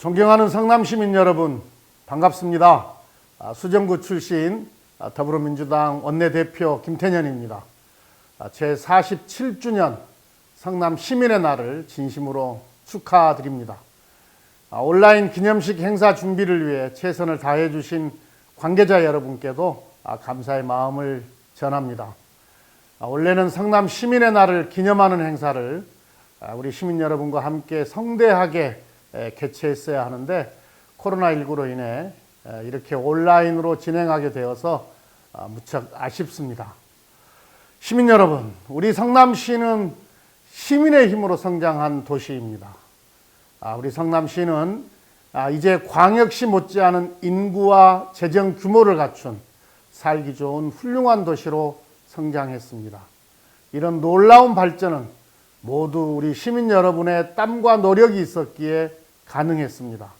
존경하는 성남 시민 여러분 반갑습니다. 아, 수정구 출신 아, 더불어민주당 원내대표 김태년입니다. 아, 제 47주년 성남 시민의 날을 진심으로 축하드립니다. 아, 온라인 기념식 행사 준비를 위해 최선을 다해 주신 관계자 여러분께도 아, 감사의 마음을 전합니다. 아, 원래는 성남 시민의 날을 기념하는 행사를 아, 우리 시민 여러분과 함께 성대하게 에, 개최했어야 하는데 코로나19로 인해 에, 이렇게 온라인으로 진행하게 되어서 아, 무척 아쉽습니다. 시민 여러분, 우리 성남시는 시민의 힘으로 성장한 도시입니다. 아, 우리 성남시는 아, 이제 광역시 못지않은 인구와 재정 규모를 갖춘 살기 좋은 훌륭한 도시로 성장했습니다. 이런 놀라운 발전은 모두 우리 시민 여러분의 땀과 노력이 있었기에 가능했습니다.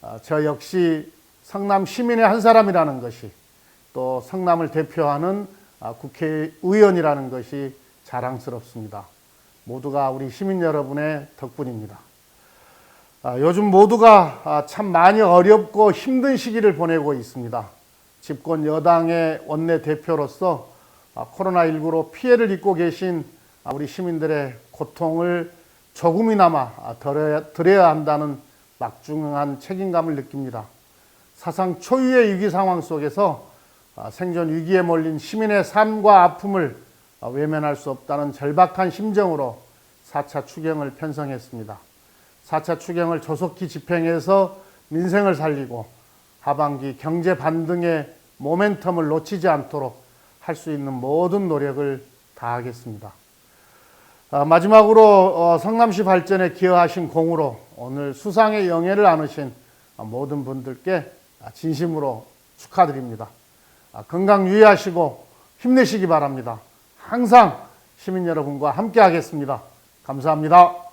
아, 저 역시 성남 시민의 한 사람이라는 것이 또 성남을 대표하는 아, 국회의원이라는 것이 자랑스럽습니다. 모두가 우리 시민 여러분의 덕분입니다. 아, 요즘 모두가 아, 참 많이 어렵고 힘든 시기를 보내고 있습니다. 집권 여당의 원내 대표로서 아, 코로나19로 피해를 입고 계신 아, 우리 시민들의 고통을 조금이나마 덜어야 한다는 막중한 책임감을 느낍니다. 사상 초유의 위기 상황 속에서 아, 생존 위기에 몰린 시민의 삶과 아픔을 아, 외면할 수 없다는 절박한 심정으로 4차 추경을 편성했습니다. 4차 추경을 조속히 집행해서 민생을 살리고 하반기 경제 반등의 모멘텀을 놓치지 않도록 할 수 있는 모든 노력을 다하겠습니다. 아, 마지막으로 어, 성남시 발전에 기여하신 공으로 오늘 수상의 영예를 안으신 아, 모든 분들께 아, 진심으로 축하드립니다. 아, 건강 유의하시고 힘내시기 바랍니다. 항상 시민 여러분과 함께 하겠습니다. 감사합니다.